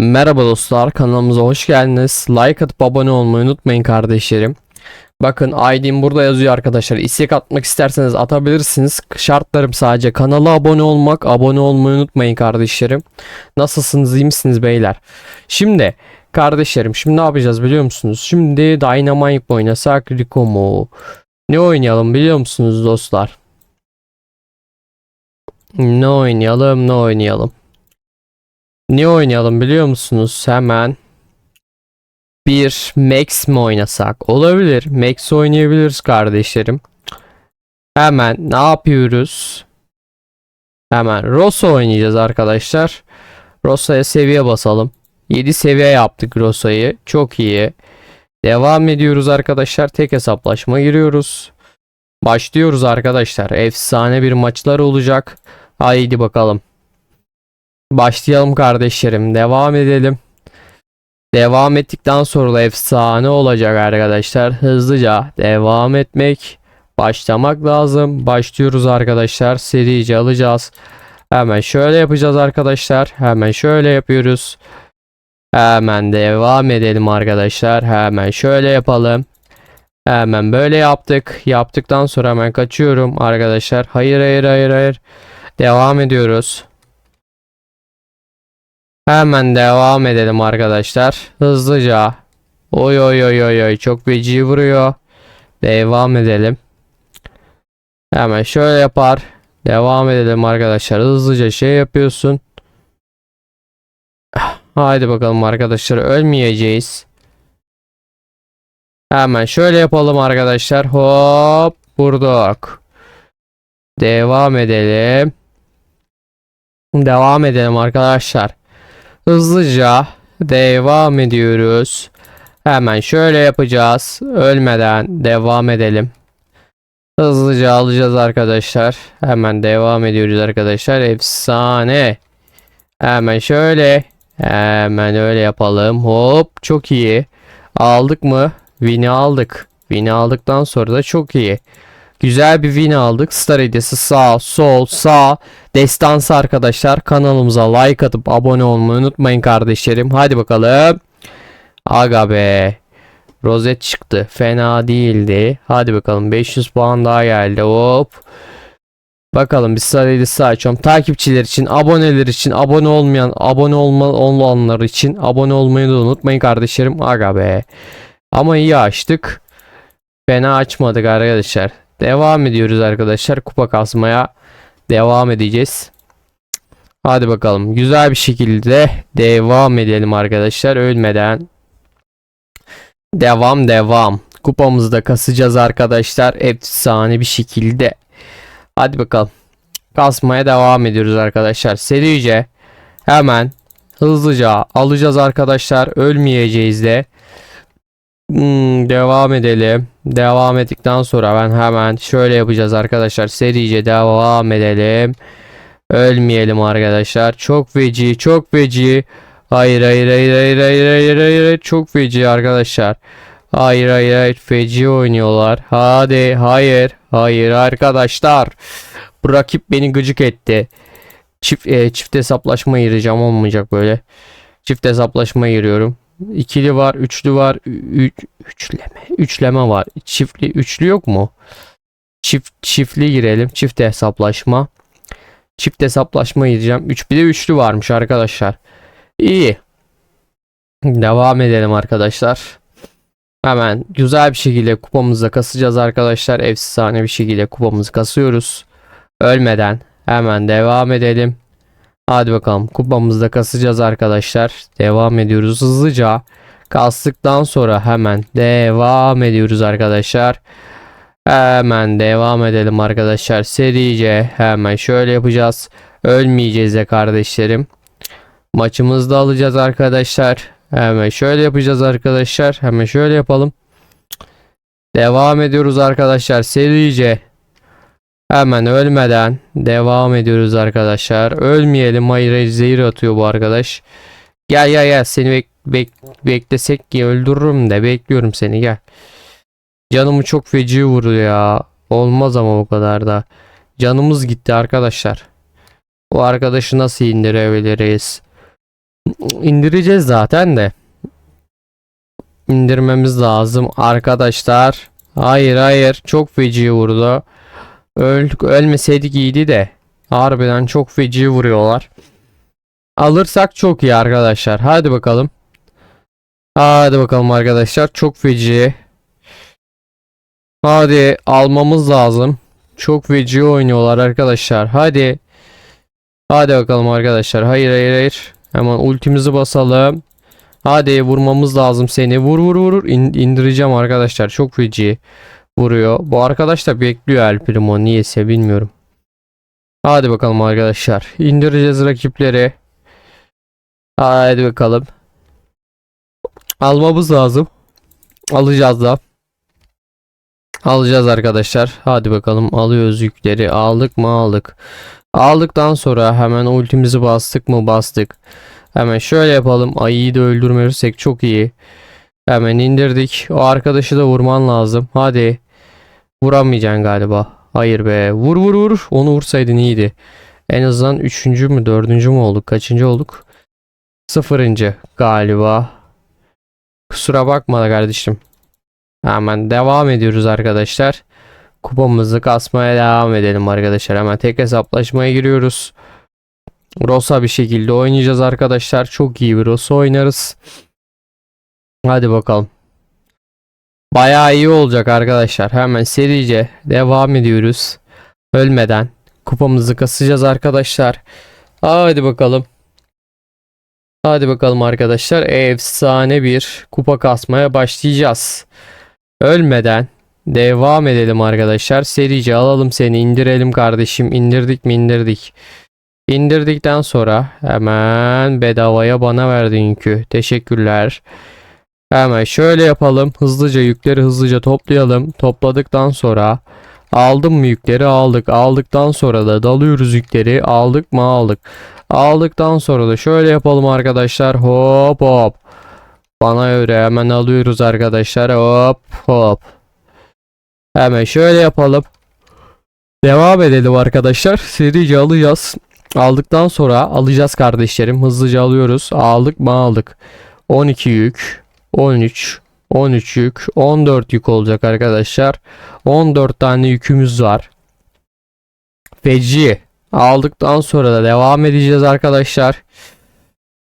Merhaba dostlar kanalımıza hoş geldiniz. Like atıp abone olmayı unutmayın kardeşlerim. Bakın ID'm burada yazıyor arkadaşlar. İstek atmak isterseniz atabilirsiniz. Şartlarım sadece kanala abone olmak. Abone olmayı unutmayın kardeşlerim. Nasılsınız iyi misiniz beyler? Şimdi kardeşlerim şimdi ne yapacağız biliyor musunuz? Şimdi Dynamite mi oynasak Rico mu? Ne oynayalım biliyor musunuz dostlar? Ne oynayalım ne oynayalım? Ne oynayalım biliyor musunuz? Hemen bir Max mi oynasak? Olabilir. Max oynayabiliriz kardeşlerim. Hemen ne yapıyoruz? Hemen Rosa oynayacağız arkadaşlar. Rosa'ya seviye basalım. 7 seviye yaptık Rosa'yı. Çok iyi. Devam ediyoruz arkadaşlar. Tek hesaplaşma giriyoruz. Başlıyoruz arkadaşlar. Efsane bir maçlar olacak. Haydi bakalım. Başlayalım kardeşlerim. Devam edelim. Devam ettikten sonra efsane olacak arkadaşlar. Hızlıca devam etmek, başlamak lazım. Başlıyoruz arkadaşlar. Serice alacağız. Hemen şöyle yapacağız arkadaşlar. Hemen şöyle yapıyoruz. Hemen devam edelim arkadaşlar. Hemen şöyle yapalım. Hemen böyle yaptık. Yaptıktan sonra hemen kaçıyorum arkadaşlar. Hayır hayır hayır hayır. Devam ediyoruz. Hemen devam edelim arkadaşlar. Hızlıca. Oy oy oy oy oy çok feci vuruyor. Devam edelim. Hemen şöyle yapar. Devam edelim arkadaşlar. Hızlıca şey yapıyorsun. Haydi bakalım arkadaşlar ölmeyeceğiz. Hemen şöyle yapalım arkadaşlar. Hop vurduk. Devam edelim. Devam edelim arkadaşlar. Hızlıca devam ediyoruz. Hemen şöyle yapacağız. Ölmeden devam edelim. Hızlıca alacağız arkadaşlar. Hemen devam ediyoruz arkadaşlar. Efsane. Hemen şöyle. Hemen öyle yapalım. Hop çok iyi. Aldık mı? Win'i aldık. Win'i aldıktan sonra da çok iyi. Güzel bir win aldık. Star hediyesi sağ, sol, sağ. Destansı arkadaşlar. Kanalımıza like atıp abone olmayı unutmayın kardeşlerim. Hadi bakalım. Aga be. Rozet çıktı. Fena değildi. Hadi bakalım. 500 puan daha geldi. Hop. Bakalım bir star hediyesi açıyorum. Takipçiler için, aboneler için, abone olmayan, abone olma, olanlar için abone olmayı da unutmayın kardeşlerim. Aga be. Ama iyi açtık. Fena açmadık arkadaşlar. Devam ediyoruz arkadaşlar. Kupa kasmaya devam edeceğiz. Hadi bakalım. Güzel bir şekilde devam edelim arkadaşlar. Ölmeden. Devam devam. Kupamızı da kasacağız arkadaşlar. Efsane bir şekilde. Hadi bakalım. Kasmaya devam ediyoruz arkadaşlar. Serice hemen hızlıca alacağız arkadaşlar. Ölmeyeceğiz de. Hmm, devam edelim. Devam ettikten sonra ben hemen şöyle yapacağız arkadaşlar. Serice devam edelim. Ölmeyelim arkadaşlar. Çok feci, çok feci. Hayır, hayır, hayır, hayır, hayır, hayır, hayır. Çok feci arkadaşlar. Hayır, hayır, hayır. Feci oynuyorlar. Hadi, hayır, hayır arkadaşlar. Bu rakip beni gıcık etti. Çift, e, çift hesaplaşma gireceğim olmayacak böyle. Çift hesaplaşma giriyorum. İkili var, üçlü var, ü- üçleme, üçleme var. Çiftli, üçlü yok mu? Çift, çiftli girelim. Çift hesaplaşma. Çift hesaplaşma gireceğim. Üç, bir de üçlü varmış arkadaşlar. İyi. Devam edelim arkadaşlar. Hemen güzel bir şekilde kupamızı kasacağız arkadaşlar. Efsane bir şekilde kupamızı kasıyoruz. Ölmeden hemen devam edelim. Hadi bakalım kupamızı da kasacağız arkadaşlar. Devam ediyoruz hızlıca. Kastıktan sonra hemen devam ediyoruz arkadaşlar. Hemen devam edelim arkadaşlar. Serice hemen şöyle yapacağız. Ölmeyeceğiz de kardeşlerim. Maçımızı da alacağız arkadaşlar. Hemen şöyle yapacağız arkadaşlar. Hemen şöyle yapalım. Devam ediyoruz arkadaşlar. Serice. Hemen ölmeden devam ediyoruz arkadaşlar. Ölmeyelim. Hayır zehir atıyor bu arkadaş. Gel gel gel seni bek bek beklesek ki öldürürüm de bekliyorum seni gel. Canımı çok feci vuruyor ya. Olmaz ama bu kadar da. Canımız gitti arkadaşlar. Bu arkadaşı nasıl indirebiliriz? indireceğiz zaten de. İndirmemiz lazım arkadaşlar. Hayır hayır çok feci vurdu. Öldük ölmeseydik iyiydi de. Harbiden çok feci vuruyorlar. Alırsak çok iyi arkadaşlar. Hadi bakalım. Hadi bakalım arkadaşlar. Çok feci. Hadi almamız lazım. Çok feci oynuyorlar arkadaşlar. Hadi. Hadi bakalım arkadaşlar. Hayır hayır hayır. Hemen ultimizi basalım. Hadi vurmamız lazım seni. Vur vur vur. İn- indireceğim arkadaşlar. Çok feci vuruyor. Bu arkadaş da bekliyor El Primo. Niyeyse bilmiyorum. Hadi bakalım arkadaşlar. İndireceğiz rakipleri. Hadi bakalım. Almamız lazım. Alacağız da. Alacağız arkadaşlar. Hadi bakalım alıyoruz yükleri. Aldık mı aldık. Aldıktan sonra hemen ultimizi bastık mı bastık. Hemen şöyle yapalım. Ayıyı da öldürmezsek çok iyi. Hemen indirdik. O arkadaşı da vurman lazım. Hadi. Vuramayacaksın galiba. Hayır be. Vur vur vur. Onu vursaydın iyiydi. En azından üçüncü mü dördüncü mü olduk? Kaçıncı olduk? Sıfırıncı galiba. Kusura bakma da kardeşim. Hemen devam ediyoruz arkadaşlar. Kupamızı kasmaya devam edelim arkadaşlar. Hemen tek hesaplaşmaya giriyoruz. Rosa bir şekilde oynayacağız arkadaşlar. Çok iyi bir Rosa oynarız. Hadi bakalım. Bayağı iyi olacak arkadaşlar. Hemen serice devam ediyoruz. Ölmeden kupamızı kasacağız arkadaşlar. Hadi bakalım. Hadi bakalım arkadaşlar. Efsane bir kupa kasmaya başlayacağız. Ölmeden devam edelim arkadaşlar. Serice alalım seni indirelim kardeşim. İndirdik mi indirdik. İndirdikten sonra hemen bedavaya bana verdin yükü. Teşekkürler. Hemen şöyle yapalım. Hızlıca yükleri hızlıca toplayalım. Topladıktan sonra aldım mı yükleri aldık. Aldıktan sonra da dalıyoruz yükleri. Aldık mı aldık. Aldıktan sonra da şöyle yapalım arkadaşlar. Hop hop. Bana göre hemen alıyoruz arkadaşlar. Hop hop. Hemen şöyle yapalım. Devam edelim arkadaşlar. Serice alacağız. Aldıktan sonra alacağız kardeşlerim. Hızlıca alıyoruz. Aldık mı aldık. 12 yük. 13. 13 yük. 14 yük olacak arkadaşlar. 14 tane yükümüz var. Feci. Aldıktan sonra da devam edeceğiz arkadaşlar.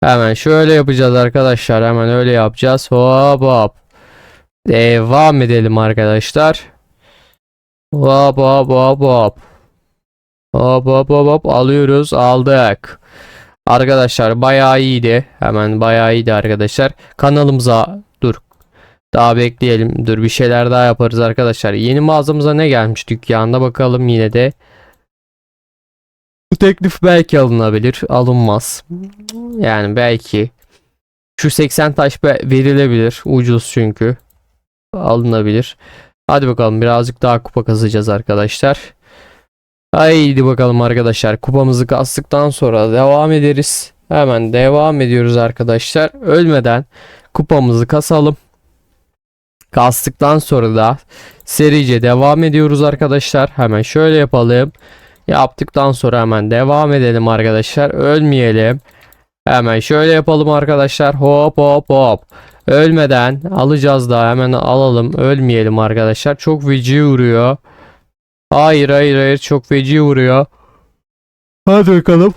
Hemen şöyle yapacağız arkadaşlar. Hemen öyle yapacağız. Hop hop. Devam edelim arkadaşlar. Hop hop hop hop. Hop hop hop hop alıyoruz aldık. Arkadaşlar bayağı iyiydi. Hemen bayağı iyiydi arkadaşlar. Kanalımıza dur. Daha bekleyelim. Dur bir şeyler daha yaparız arkadaşlar. Yeni mağazamıza ne gelmiş dükkanda bakalım yine de. Bu teklif belki alınabilir. Alınmaz. Yani belki. Şu 80 taş verilebilir. Ucuz çünkü. Alınabilir. Hadi bakalım birazcık daha kupa kazacağız arkadaşlar. Haydi bakalım arkadaşlar. Kupamızı kastıktan sonra devam ederiz. Hemen devam ediyoruz arkadaşlar. Ölmeden kupamızı kasalım. Kastıktan sonra da serice devam ediyoruz arkadaşlar. Hemen şöyle yapalım. Yaptıktan sonra hemen devam edelim arkadaşlar. Ölmeyelim. Hemen şöyle yapalım arkadaşlar. Hop hop hop. Ölmeden alacağız da hemen alalım. Ölmeyelim arkadaşlar. Çok feci vuruyor. Hayır hayır hayır çok feci vuruyor. Hadi bakalım.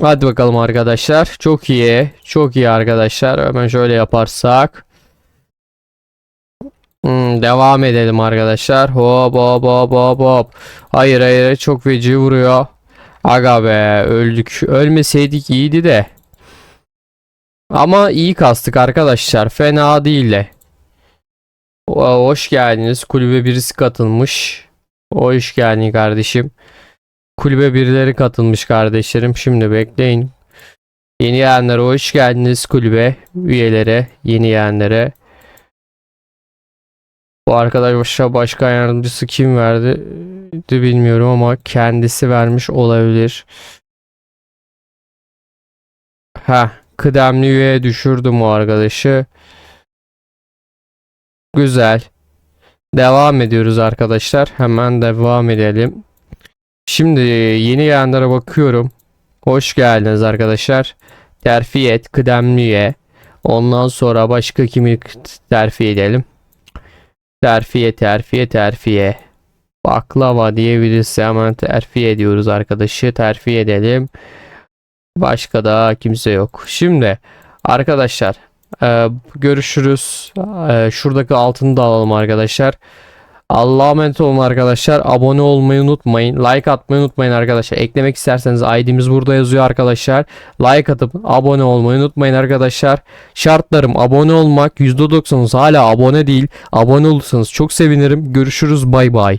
Hadi bakalım arkadaşlar. Çok iyi. Çok iyi arkadaşlar. Hemen şöyle yaparsak. Hmm, devam edelim arkadaşlar. Hop hop hop hop hop. Hayır hayır çok feci vuruyor. Aga be öldük. Ölmeseydik iyiydi de. Ama iyi kastık arkadaşlar. Fena değil de. Hoş geldiniz. Kulübe birisi katılmış. Hoş geldin kardeşim. Kulübe birileri katılmış kardeşlerim. Şimdi bekleyin. Yeni yeğenlere hoş geldiniz kulübe üyelere, yeni yeğenlere. Bu arkadaşa başkan yardımcısı kim verdi de bilmiyorum ama kendisi vermiş olabilir. Ha, kıdemli üyeye düşürdüm o arkadaşı. Güzel. Devam ediyoruz arkadaşlar. Hemen devam edelim. Şimdi yeni yeğenlere bakıyorum. Hoş geldiniz arkadaşlar. terfi et, kıdemli üye. Ondan sonra başka kimi terfi edelim? Terfiye, terfiye, terfiye. Baklava diye birisi hemen terfi ediyoruz arkadaşı. Terfi edelim. Başka da kimse yok. Şimdi arkadaşlar e, görüşürüz. E, şuradaki altını da alalım arkadaşlar. Allah'a emanet olun arkadaşlar. Abone olmayı unutmayın. Like atmayı unutmayın arkadaşlar. Eklemek isterseniz ID'miz burada yazıyor arkadaşlar. Like atıp abone olmayı unutmayın arkadaşlar. Şartlarım abone olmak. %90'ınız hala abone değil. Abone olursanız çok sevinirim. Görüşürüz. Bay bay.